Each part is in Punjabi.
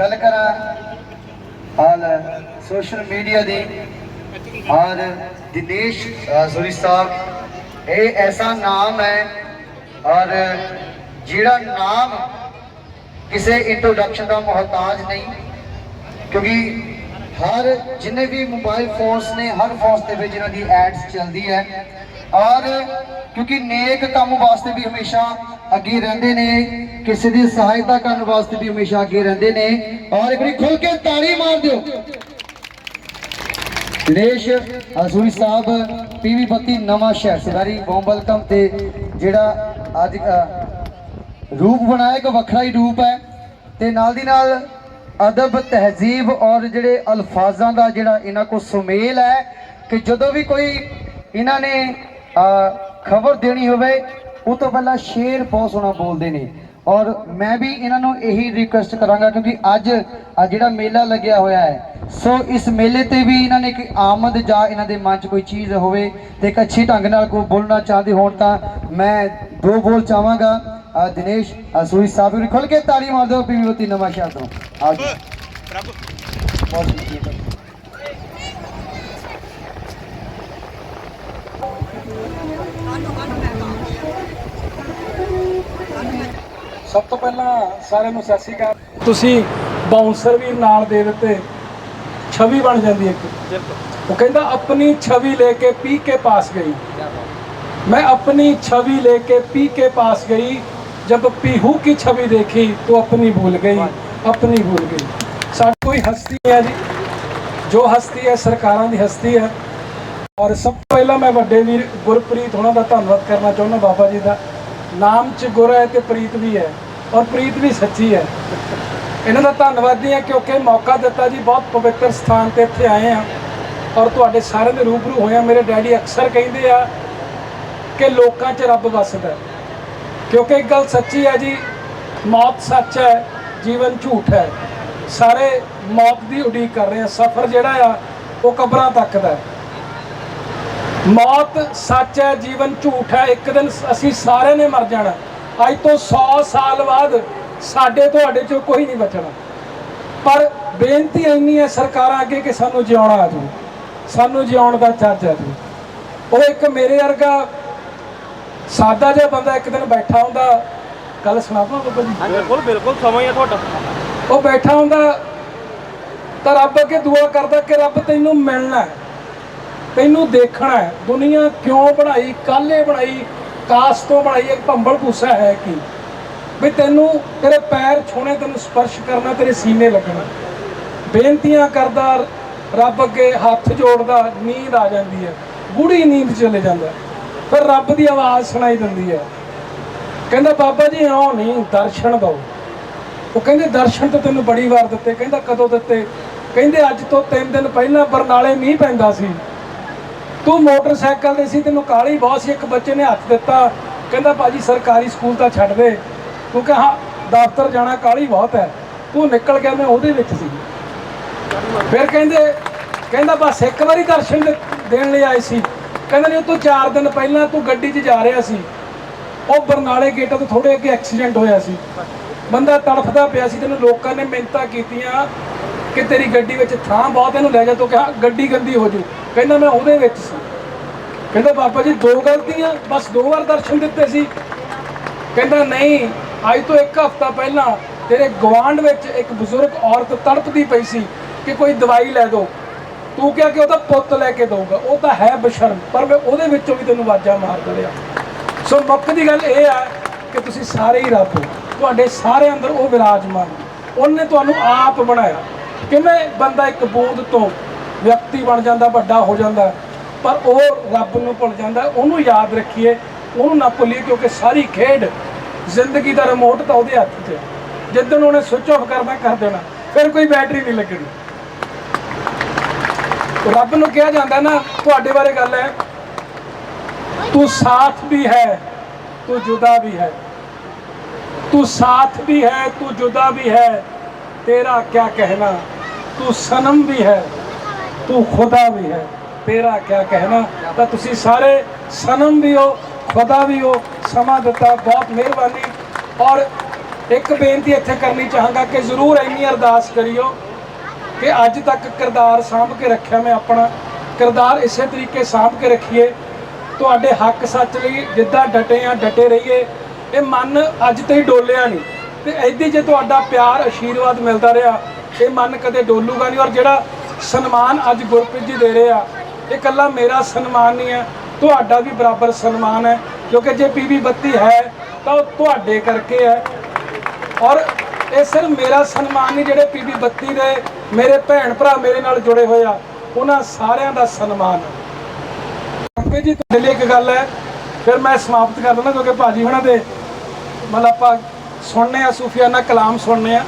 ਗੱਲ ਕਰਾਂ ਹਾਲ ਸੋਸ਼ਲ ਮੀਡੀਆ ਦੀ। ਔਰ ਦਿਨੇਸ਼ ਅ, ਸਾਹਿਬ ਇਹ ਐਸਾ ਨਾਮ ਹੈ ਔਰ ਜਿਹੜਾ ਨਾਮ ਕਿਸੇ ਇੰਟਰੋਡਕਸ਼ਨ ਦਾ ਮੁਹਤਾਜ ਨਹੀਂ ਕਿਉਂਕਿ ਹਰ ਜਿੰਨੇ ਵੀ ਮੋਬਾਈਲ ਫੋਨਸ ਨੇ ਹਰ ਫੋਨਸ ਦੇ ਵਿੱਚ ਇਹਨਾਂ ਦੀ ਐਡਸ ਚੱਲਦੀ ਹੈ। ਔਰ ਕਿਉਂਕਿ ਨੇਕ ਕੰਮ ਵਾਸਤੇ ਵੀ ਹਮੇਸ਼ਾ ਅੱਗੇ ਰਹਿੰਦੇ ਨੇ, ਕਿਸੇ ਦੀ ਸਹਾਇਤਾ ਕਰਨ ਵਾਸਤੇ ਵੀ ਹਮੇਸ਼ਾ ਅੱਗੇ ਰਹਿੰਦੇ ਨੇ। ਔਰ ਇੱਕ ਵਾਰੀ ਖੁੱਲ ਕੇ ਤਾੜੀ ਮਾਰ ਦਿਓ। ਦਿਨੇਸ਼ ਅਸੂਰੀ ਸਾਹਿਬ, ਪੀਵੀ ਬੱਤੀ ਨਵਾਂ ਸ਼ਹਿਰ ਸਦਾਰੀ ਬੋਮ ਵੈਲਕਮ ਤੇ ਜਿਹੜਾ ਅੱਜ ਰੂਪ ਬਣਾਇਆ, ਇੱਕ ਵੱਖਰਾ ਹੀ ਰੂਪ ਹੈ। ਤੇ ਨਾਲ ਦੀ ਨਾਲ ਅਦਬ, ਤਹਿਜ਼ੀਬ ਔਰ ਜਿਹੜੇ ਅਲਫਾਜ਼ਾਂ ਦਾ ਜਿਹੜਾ ਇਹਨਾਂ ਕੋਲ ਸੁਮੇਲ ਹੈ ਕਿ ਜਦੋਂ ਵੀ ਕੋਈ ਇਹਨਾਂ ਨੇ ਖਬਰ ਦੇਣੀ ਹੋਵੇ ਉਹ ਤੋਂ ਪਹਿਲਾਂ ਸ਼ੇਰ ਬਹੁਤ ਸੋਹਣਾ ਬੋਲਦੇ ਨੇ। ਔਰ ਮੈਂ ਵੀ ਇਹਨਾਂ ਨੂੰ ਇਹੀ ਰਿਕੁਐਸਟ ਕਰਾਂਗਾ ਕਿਉਂਕਿ ਅੱਜ ਆ ਜਿਹੜਾ ਮੇਲਾ ਲੱਗਿਆ ਹੋਇਆ ਹੈ ਸੋ ਇਸ ਮੇਲੇ ਤੇ ਵੀ ਇਹਨਾਂ ਨੇ ਕਿ ਆਮਦ ਜਾਂ ਇਹਨਾਂ ਦੇ ਮਨ 'ਚ ਕੋਈ ਚੀਜ਼ ਹੋਵੇ ਤੇ ਇੱਕ ਅੱਛੀ ਢੰਗ ਨਾਲ ਕੋਈ ਬੋਲਣਾ ਚਾਹਦੇ ਹੋਣ ਤਾਂ ਮੈਂ ਦੋ ਬੋਲ ਚਾਹਾਂਗਾ। ਦਿਨੇਸ਼ ਸੂਰੀ ਸਾਹਿਬ ਨੂੰ ਖੁੱਲ ਕੇ ਤਾੜੀ ਮਾਰ ਦਿਓ ਪੀਵੀਵਤੀ ਨਵਾਂ ਸ਼ਹਿਰ ਤੋਂ। ਆਓ ਜੀ। ਬਹੁਤ ਸ਼ੁਕਰੀਆ ਸਭ ਤੋਂ ਪਹਿਲਾਂ ਸਾਰਿਆਂ ਨੂੰ ਸਤਿ ਸ਼੍ਰੀ ਅਕਾਲ। ਤੁਸੀਂ ਬਾਉਂਸਰ ਵੀ ਨਾਲ ਦੇ ਦਿੱਤੇ, ਛਵੀ ਬਣ ਜਾਂਦੀ ਹੈ ਉਹ ਕਹਿੰਦਾ, ਆਪਣੀ ਛਵੀ ਲੈ ਕੇ ਪੀ ਕੇ ਪਾਸ ਗਈ। ਮੈਂ ਆਪਣੀ ਛਵੀ ਲੈ ਕੇ ਪੀ ਕੇ ਪਾਸ ਗਈ, ਜਦ ਪੀਹੂ ਕੀ ਛਵੀ ਦੇਖੀ, ਤੋ ਆਪਣੀ ਭੁੱਲ ਗਈ, ਆਪਣੀ ਭੁੱਲ ਗਈ। ਸਾਡੀ ਕੋਈ ਹਸਤੀ ਹੈ ਜੀ। ਜੋ ਹਸਤੀ ਹੈ, ਸਰਕਾਰਾਂ ਦੀ ਹਸਤੀ ਹੈ। ਔਰ ਸਭ ਤੋਂ ਪਹਿਲਾਂ ਮੈਂ ਵੱਡੇ ਵੀਰ ਗੁਰਪ੍ਰੀਤ ਉਹਨਾਂ ਦਾ ਧੰਨਵਾਦ ਕਰਨਾ ਚਾਹੁੰਦਾ ਬਾਬਾ ਜੀ ਦਾ। ਨਾਮ ਚ ਗੁਰ ਹੈ ਤੇ ਪ੍ਰੀਤ ਵੀ ਹੈ ਔਰ ਪ੍ਰੀਤ ਵੀ ਸੱਚੀ ਹੈ। ਇਹਨਾਂ ਦਾ ਧੰਨਵਾਦੀ ਹਾਂ ਕਿਉਂਕਿ ਮੌਕਾ ਦਿੱਤਾ ਜੀ, ਬਹੁਤ ਪਵਿੱਤਰ ਸਥਾਨ ਤੇ ਇੱਥੇ ਆਏ ਆ ਔਰ ਤੁਹਾਡੇ ਸਾਰਿਆਂ ਦੇ ਰੂਬਰੂ ਹੋਇਆ ਮੇਰੇ ਡੈਡੀ ਅਕਸਰ ਕਹਿੰਦੇ ਆ ਕਿ ਲੋਕਾਂ 'ਚ ਰੱਬ ਵੱਸਦਾ ਕਿਉਂਕਿ ਇੱਕ ਗੱਲ ਸੱਚੀ ਹੈ ਜੀ, ਮੌਤ ਸੱਚ ਹੈ, ਜੀਵਨ ਝੂਠ ਹੈ। ਸਾਰੇ ਮੌਤ ਦੀ ਉਡੀਕ ਕਰ ਰਹੇ ਆ ਸਫ਼ਰ ਜਿਹੜਾ ਆ, ਉਹ ਕਬਰਾਂ ਤੱਕ ਦਾ ਮੌਤ ਸੱਚ ਹੈ ਜੀਵਨ ਝੂਠ ਹੈ ਇੱਕ ਦਿਨ ਅਸੀਂ ਸਾਰਿਆਂ ਨੇ ਮਰ ਜਾਣਾ। ਅੱਜ ਤੋਂ 100 ਸਾਲ ਬਾਅਦ ਸਾਡੇ ਤੁਹਾਡੇ ਚੋਂ ਕੋਈ ਨਹੀਂ ਬਚਣਾ। ਪਰ ਬੇਨਤੀ ਇੰਨੀ ਹੈ ਸਰਕਾਰਾਂ ਅੱਗੇ ਕਿ ਸਾਨੂੰ ਜਿਉਣਾ ਆ ਜੂ ਸਾਨੂੰ ਜਿਉਣ ਦਾ ਚੱਜ ਆ ਜੂ। ਉਹ ਇੱਕ ਮੇਰੇ ਵਰਗਾ ਸਾਦਾ ਜਿਹਾ ਬੰਦਾ ਇੱਕ ਦਿਨ ਬੈਠਾ ਹੁੰਦਾ। ਗੱਲ ਸੁਣਾ ਦਵਾਂ ਬਾਬਾ ਜੀ? ਬਿਲਕੁਲ ਬਿਲਕੁਲ ਸਮਾਂ ਹੀ ਆ ਤੁਹਾਡਾ। ਉਹ ਬੈਠਾ ਹੁੰਦਾ ਤਾਂ ਰੱਬ ਅੱਗੇ ਦੁਆ ਕਰਦਾ ਕਿ ਰੱਬ ਤੈਨੂੰ ਮਿਲਣਾ ਹੈ। ਤੈਨੂੰ ਦੇਖਣਾ ਹੈ, ਦੁਨੀਆ ਕਿਉਂ ਬਣਾਈ ਕਾਲੇ ਬਣਾਈ, ਕਾਸ ਤੋਂ ਬਣਾਈ ਇੱਕ ਭੰਬਲ ਭੂਸਾ ਹੈ ਕੀ? ਵੀ ਤੈਨੂੰ ਤੇਰੇ ਪੈਰ ਛੋਣੇ ਤੈਨੂੰ ਸਪਰਸ਼ ਕਰਨਾ, ਤੇਰੇ ਸੀਨੇ ਲੱਗਣਾ। ਬੇਨਤੀਆਂ ਕਰਦਾ, ਰੱਬ ਅੱਗੇ ਹੱਥ ਜੋੜਦਾ, ਨੀਂਦ ਆ ਜਾਂਦੀ ਹੈ। ਗੂੜੀ ਨੀਂਦ ਚਲੇ ਜਾਂਦਾ। ਫਿਰ ਰੱਬ ਦੀ ਆਵਾਜ਼ ਸੁਣਾਈ ਦਿੰਦੀ ਹੈ। ਕਹਿੰਦਾ, ਬਾਬਾ ਜੀ, ਆਓ ਨਹੀਂ, ਦਰਸ਼ਨ ਦਿਓ। ਉਹ ਕਹਿੰਦੇ, ਦਰਸ਼ਨ ਤਾਂ ਤੈਨੂੰ ਬੜੀ ਵਾਰ ਦਿੱਤੇ। ਕਹਿੰਦਾ, ਕਦੋਂ ਦਿੱਤੇ? ਕਹਿੰਦੇ, ਅੱਜ ਤੋਂ 3 ਦਿਨ ਪਹਿਲਾਂ ਬਰਨਾਲੇ ਮੀਂਹ ਪੈਂਦਾ ਸੀ। ਤੂੰ ਮੋਟਰਸਾਈਕਲ ਤੇ ਸੀ, ਤੈਨੂੰ ਕਾਲੀ ਬਹੁਤ ਸੀ, ਇੱਕ ਬੱਚੇ ਨੇ ਹੱਥ ਦਿੱਤਾ। ਕਹਿੰਦਾ ਬਾਜੀ ਸਰਕਾਰੀ ਸਕੂਲ ਤਾਂ ਛੱਡ ਦੇ। ਤੂੰ ਕਿਹਾ ਹਾਂ ਦਫ਼ਤਰ ਜਾਣਾ ਕਾਲੀ ਬਹੁਤ ਹੈ। ਤੂੰ ਨਿਕਲ ਗਿਆ, ਮੈਂ ਉਹਦੇ ਵਿੱਚ ਸੀ। ਫਿਰ ਕਹਿੰਦੇ, ਕਹਿੰਦਾ, ਬਸ ਇੱਕ ਵਾਰੀ ਦਰਸ਼ਨ ਦੇ- ਦੇਣ ਲਈ ਆਏ ਸੀ। ਕਹਿੰਦਾ, ਨਹੀਂ ਤੂੰ 4 ਦਿਨ ਪਹਿਲਾਂ ਤੂੰ ਗੱਡੀ 'ਚ ਜਾ ਰਿਹਾ ਸੀ। ਉਹ ਬਰਨਾਲੇ ਗੇਟਾਂ ਤੋਂ ਥੋੜੇ ਅੱਗੇ ਐਕਸੀਡੈਂਟ ਹੋਇਆ ਸੀ। ਬੰਦਾ ਤੜਫਦਾ ਪਿਆ ਸੀ, ਤੈਨੂੰ ਲੋਕਾਂ ਨੇ ਮਿੰਤਾ ਕੀਤੀਆਂ ਕਿ ਤੇਰੀ ਗੱਡੀ ਵਿੱਚ ਥਾਂ ਬਹੁਤ ਇਹਨੂੰ ਲੈ ਜਾ। ਤੂੰ ਕਿਹਾ, ਗੱਡੀ ਗੰਦੀ ਹੋ ਜੂ। ਕਹਿੰਦਾ ਮੈਂ ਉਹਦੇ ਵਿੱਚ ਸੀ। ਕਹਿੰਦਾ ਬਾਬਾ ਜੀ ਦੋ ਗਲਤੀਆਂ, ਬਸ ਦੋ ਵਾਰ ਦਰਸ਼ਨ ਦਿੱਤੇ ਸੀ। ਕਹਿੰਦਾ ਨਹੀਂ, ਅੱਜ ਤੋਂ ਇੱਕ ਹਫ਼ਤਾ ਪਹਿਲਾਂ ਤੇਰੇ ਗਵਾਂਢ ਵਿੱਚ ਇੱਕ ਬਜ਼ੁਰਗ ਔਰਤ ਤੜਪਦੀ ਪਈ ਸੀ ਕਿ ਕੋਈ ਦਵਾਈ ਲੈ ਦਿਓ ਤੂੰ ਕਿਹਾ ਕਿ ਉਹਦਾ ਪੁੱਤ ਲੈ ਕੇ ਦਊਗਾ। ਉਹ ਤਾਂ ਹੈ ਬਸ਼ਰਮ, ਪਰ ਮੈਂ ਉਹਦੇ ਵਿੱਚੋਂ ਵੀ ਤੈਨੂੰ ਆਵਾਜ਼ਾਂ ਮਾਰ ਰਿਹਾ। ਸੋ ਮੁੱਖ ਦੀ ਗੱਲ ਇਹ ਆ ਕਿ ਤੁਸੀਂ ਸਾਰੇ ਹੀ ਰੱਬ ਹੋ। ਤੁਹਾਡੇ ਸਾਰੇ ਅੰਦਰ ਉਹ ਵਿਰਾਜਮਾਨ। ਉਹਨੇ ਤੁਹਾਨੂੰ ਆਪ ਬਣਾਇਆ। ਕਿਵੇਂ ਬੰਦਾ ਇੱਕ ਬੂੰਦ ਤੋਂ ਵਿਅਕਤੀ ਬਣ ਜਾਂਦਾ, ਵੱਡਾ ਹੋ ਜਾਂਦਾ। ਪਰ ਉਹ ਰੱਬ ਨੂੰ ਭੁੱਲ ਜਾਂਦਾ, ਉਹਨੂੰ ਯਾਦ ਰੱਖੀਏ, ਉਹਨੂੰ ਨਾ ਭੁੱਲੀਏ ਕਿਉਂਕਿ ਸਾਰੀ ਖੇਡ ਜ਼ਿੰਦਗੀ ਦਾ ਰਿਮੋਟ ਤਾਂ ਉਹਦੇ ਹੱਥ 'ਚ ਹੈ। ਜਿੱਦਣ ਉਹਨੇ ਸਵਿਚ ਆਫ ਕਰਨਾ, ਕਰ ਦੇਣਾ, ਫਿਰ ਕੋਈ ਬੈਟਰੀ ਨਹੀਂ ਲੱਗਣੀ। ਰੱਬ ਨੂੰ ਕਿਹਾ ਜਾਂਦਾ ਨਾ, ਤੁਹਾਡੇ ਬਾਰੇ ਗੱਲ ਹੈ, ਤੂੰ ਸਾਥ ਵੀ ਹੈ, ਤੂੰ ਜੁਦਾ ਵੀ ਹੈ। ਤੂੰ ਸਾਥ ਵੀ ਹੈ, ਤੂੰ ਜੁਦਾ ਵੀ ਹੈ, ਤੇਰਾ ਕਿਆ ਕਹਿਣਾ, ਤੂੰ ਸਨਮ ਵੀ ਹੈ। ਤੂੰ ਖੁਦਾ ਵੀ ਹੈ। ਤੇਰਾ ਕਿਆ ਕਹਿਣਾ? ਤਾਂ ਤੁਸੀਂ ਸਾਰੇ ਸਨਮ ਵੀ ਹੋ, ਖੁਦਾ ਵੀ ਹੋ, ਸਮਾਂ ਦਿੱਤਾ, ਬਹੁਤ ਮਿਹਰਬਾਨੀ। ਔਰ ਇੱਕ ਬੇਨਤੀ ਇੱਥੇ ਕਰਨੀ ਚਾਹਾਂਗਾ ਕਿ ਜ਼ਰੂਰ ਇੰਨੀ ਅਰਦਾਸ ਕਰਿਓ ਕਿ ਅੱਜ ਤੱਕ ਕਿਰਦਾਰ ਸਾਂਭ ਕੇ ਰੱਖਿਆ ਮੈਂ ਆਪਣਾ। ਕਿਰਦਾਰ ਇਸੇ ਤਰੀਕੇ ਸਾਂਭ ਕੇ ਰੱਖੀਏ। ਤੁਹਾਡੇ ਹੱਕ ਸੱਚ ਲਈ ਜਿੱਦਾਂ ਡਟੇ ਆ, ਡਟੇ ਰਹੀਏ। ਇਹ ਮਨ ਅੱਜ ਤੇ ਹੀ ਡੋਲਿਆ ਨਹੀਂ। ਤੇ ਐਦੀ ਜੇ ਤੁਹਾਡਾ ਪਿਆਰ, ਅਸ਼ੀਰਵਾਦ ਮਿਲਦਾ ਰਿਹਾ, ਇਹ ਮਨ ਕਦੇ ਡੋਲੂਗਾ ਨਹੀਂ। ਔਰ ਜਿਹੜਾ ਸਨਮਾਨ ਅੱਜ ਗੁਰਪ੍ਰੀਤ ਜੀ ਦੇ ਰਹੇ ਆ। ਇਹ ਇਕੱਲਾ ਮੇਰਾ ਸਨਮਾਨ ਨਹੀਂ ਹੈ, ਤੁਹਾਡਾ ਵੀ ਬਰਾਬਰ ਸਨਮਾਨ ਹੈ, ਕਿਉਂਕਿ ਜੇ ਪੀਵੀ 32 ਹੈ, ਤਾਂ ਉਹ ਤੁਹਾਡੇ ਕਰਕੇ ਹੈ। ਔਰ ਇਹ ਸਿਰਫ ਮੇਰਾ ਸਨਮਾਨ ਨਹੀਂ, ਜਿਹੜੇ ਪੀਬੀ 32 ਦੇ ਮੇਰੇ ਭੈਣ ਭਰਾ ਮੇਰੇ ਨਾਲ ਜੁੜੇ ਹੋਏ ਆ, ਉਹਨਾਂ ਸਾਰਿਆਂ ਦਾ ਸਨਮਾਨ ਅੰਕੇ ਜੀ, ਤੁਹਾਡੇ ਲਈ ਇੱਕ ਗੱਲ ਹੈ, ਫਿਰ ਮੈਂ ਸਮਾਪਤ ਕਰ ਦਿੰਦਾ, ਕਿਉਂਕਿ ਭਾਜੀ ਹੁਣਾਂ ਦੇ ਮਤਲਬ ਆਪਾਂ ਸੁਣਨੇ ਆ, ਸੂਫੀਆਨਾ ਕਲਾਮ ਸੁਣਨੇ ਆ।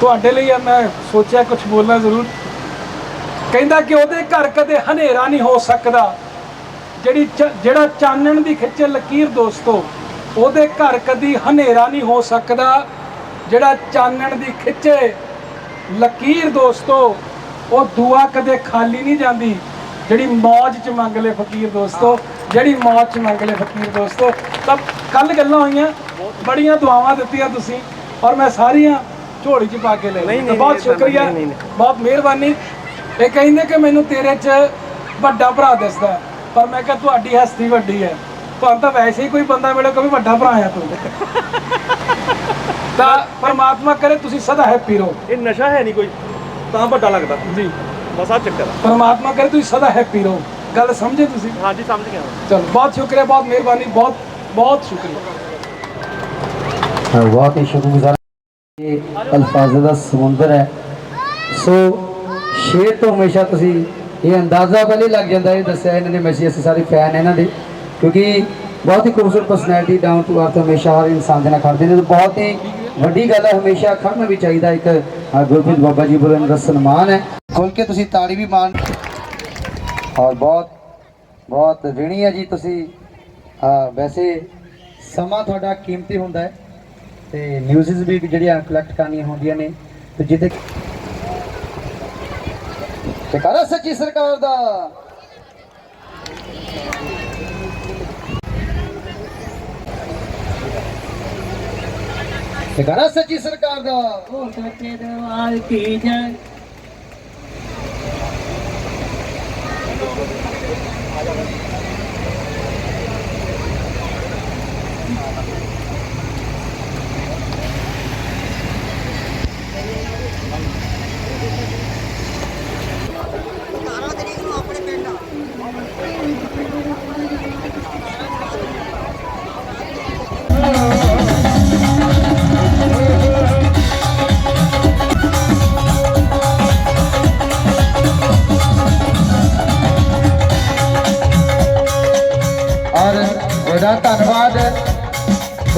ਤੁਹਾਡੇ ਲਈ ਮੈਂ ਸੋਚਿਆ ਕੁਝ ਬੋਲਣਾ ਜ਼ਰੂਰ। ਕਹਿੰਦਾ ਕਿ ਉਹਦੇ ਘਰ ਕਦੇ ਹਨੇਰਾ ਨਹੀਂ ਹੋ ਸਕਦਾ। ਜਿਹੜੀ ਜਿਹੜਾ ਚਾਨਣ ਦੀ ਖਿੱਚੇ ਲਕੀਰ ਦੋਸਤੋ ਉਹਦੇ ਘਰ ਕਦੀ ਹਨੇਰਾ ਨਹੀਂ ਹੋ ਸਕਦਾ। ਜਿਹੜਾ ਚਾਨਣ ਦੀ ਖਿੱਚੇ ਲਕੀਰ ਦੋਸਤੋ ਉਹ ਦੁਆ ਕਦੇ ਖਾਲੀ ਨਹੀਂ ਜਾਂਦੀ। ਜਿਹੜੀ ਮੌਜ ਚ ਮੰਗ ਲੈ ਫਕੀਰ ਦੋਸਤੋ ਜਿਹੜੀ ਮੌਜ ਚ ਮੰਗ ਲੈ ਫਕੀਰ ਦੋਸਤੋ। ਤਾਂ ਕੱਲ ਗੱਲਾਂ ਹੋਈਆਂ ਬੜੀਆਂ ਦੁਆਵਾਂ ਦਿੱਤੀਆਂ ਤੁਸੀਂ ਔਰ ਮੈਂ ਸਾਰੀਆਂ ਝੋਲੀ ਚ ਪਾ ਕੇ ਲੈ ਲਈ ਬਹੁਤ ਸ਼ੁਕਰੀਆ ਬਹੁਤ ਮਿਹਰਬਾਨੀ। ਇਹ ਕਹਿੰਦੇ ਕਿ ਮੈਨੂੰ ਤੇਰੇ 'ਚ ਵੱਡਾ ਭਰਾ ਦਿਸਦਾ ਪਰ ਮੈਂ ਕਿਹਾ ਤੁਹਾਡੀ ਹਸਤੀ ਵੱਡੀ ਹੈ। ਤੁਹਾਨੂੰ ਤਾਂ ਵੈਸੇ ਹੀ ਕੋਈ ਬੰਦਾ ਮਿਲੇ ਕੋਈ ਵੱਡਾ ਭਰਾ ਆ ਤੂੰ। ਤਾਂ ਪਰਮਾਤਮਾ ਕਰੇ ਤੁਸੀਂ ਸਦਾ ਹੈਪੀ ਰਹੋ। ਇਹ ਨਸ਼ਾ ਹੈ ਨਹੀਂ ਕੋਈ ਤਾਂ ਵੱਡਾ ਲੱਗਦਾ। ਜੀ। ਬਸ ਆ ਚੱਕਰ ਆ। ਪਰਮਾਤਮਾ ਕਰੇ ਤੁਸੀਂ ਸਦਾ ਹੈਪੀ ਰਹੋ। ਗੱਲ ਸਮਝੇ ਤੁਸੀਂ? ਹਾਂਜੀ ਸਮਝ ਗਿਆ। ਚਲੋ ਬਹੁਤ ਸ਼ੁਕਰੀਆ ਬਹੁਤ ਮਿਹਰਬਾਨੀ ਬਹੁਤ ਬਹੁਤ ਸ਼ੁਕਰੀਆ। ਬਹੁਤ ਹੀ ਸ਼ੁਕਰਗੁਜ਼ਾਰ ਇਹ ਅਲਫਾਜ਼ਾਂ ਦਾ ਸਮੁੰਦਰ ਹੈ। ਸੋ ਸ਼ੇਰ ਤੋਂ ਹਮੇਸ਼ਾ ਤੁਸੀਂ ਇਹ ਅੰਦਾਜ਼ਾ ਪਹਿਲੇ ਲੱਗ ਜਾਂਦਾ ਇਹ ਦੱਸਿਆ ਇਹਨਾਂ ਨੇ ਮੈਸੇਜ ਅਸੀਂ ਸਾਰੇ ਫੈਨ ਇਹਨਾਂ ਦੇ। ਕਿਉਂਕਿ ਬਹੁਤ ਹੀ ਖੂਬਸੂਰਤ ਪਰਸਨੈਲਿਟੀ ਡਾਊਨ ਟੂ ਅਰਥ ਹਮੇਸ਼ਾ ਹਰ ਇਨਸਾਨ ਦੇ ਨਾਲ ਖੜਦੇ ਨੇ। ਬਹੁਤ ਹੀ ਵੱਡੀ ਗੱਲ ਹੈ ਹਮੇਸ਼ਾ ਖੜਨਾ ਵੀ ਚਾਹੀਦਾ ਇੱਕ ਅ, ਗੁਰਪ੍ਰੀਤ ਬਾਬਾ ਜੀ ਬੁਲੰਦ ਦਾ ਸਨਮਾਨ ਹੈ। ਖੋਲ ਕੇ ਤੁਸੀਂ ਤਾੜੀ ਵੀ ਮਾਣ ਔਰ ਬਹੁਤ ਬਹੁਤ ਰਿਣੀ ਹੈ ਜੀ ਤੁਸੀਂ। ਵੈਸੇ ਸਮਾਂ ਤੁਹਾਡਾ ਕੀਮਤੀ ਹੁੰਦਾ ਹੈ। ਤੇ ਨਿਊਜ਼ਸ ਵੀ ਜਿਹੜੀਆਂ ਕਲੈਕਟ ਕਰਨੀਆਂ ਹੁੰਦੀਆਂ ਨੇ। ਤੇ ਜਿੱਥੇ ਤੇ ਕਰਾ ਸੱਚੀ ਸਰਕਾਰ ਦਾ। ਤੇ ਕਰਾ ਸੱਚੀ ਸਰਕਾਰ ਦਾ। ਉਹ ਸੱਚੇ ਦਰਬਾਰ ਕੀ ਜੈ। ਔਰ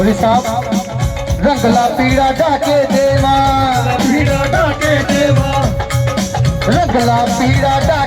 ਗੁਰੀ ਸਾਹਿਬ ਰੰਗਲਾ ਪੀੜਾ ਢਾਕੇ ਦੇਵਾ। ਪੀੜਾ ਢਾਕੇ ਦੇਵਾ। ਰੰਗਲਾ ਪੀੜਾ ਢਾਕੇ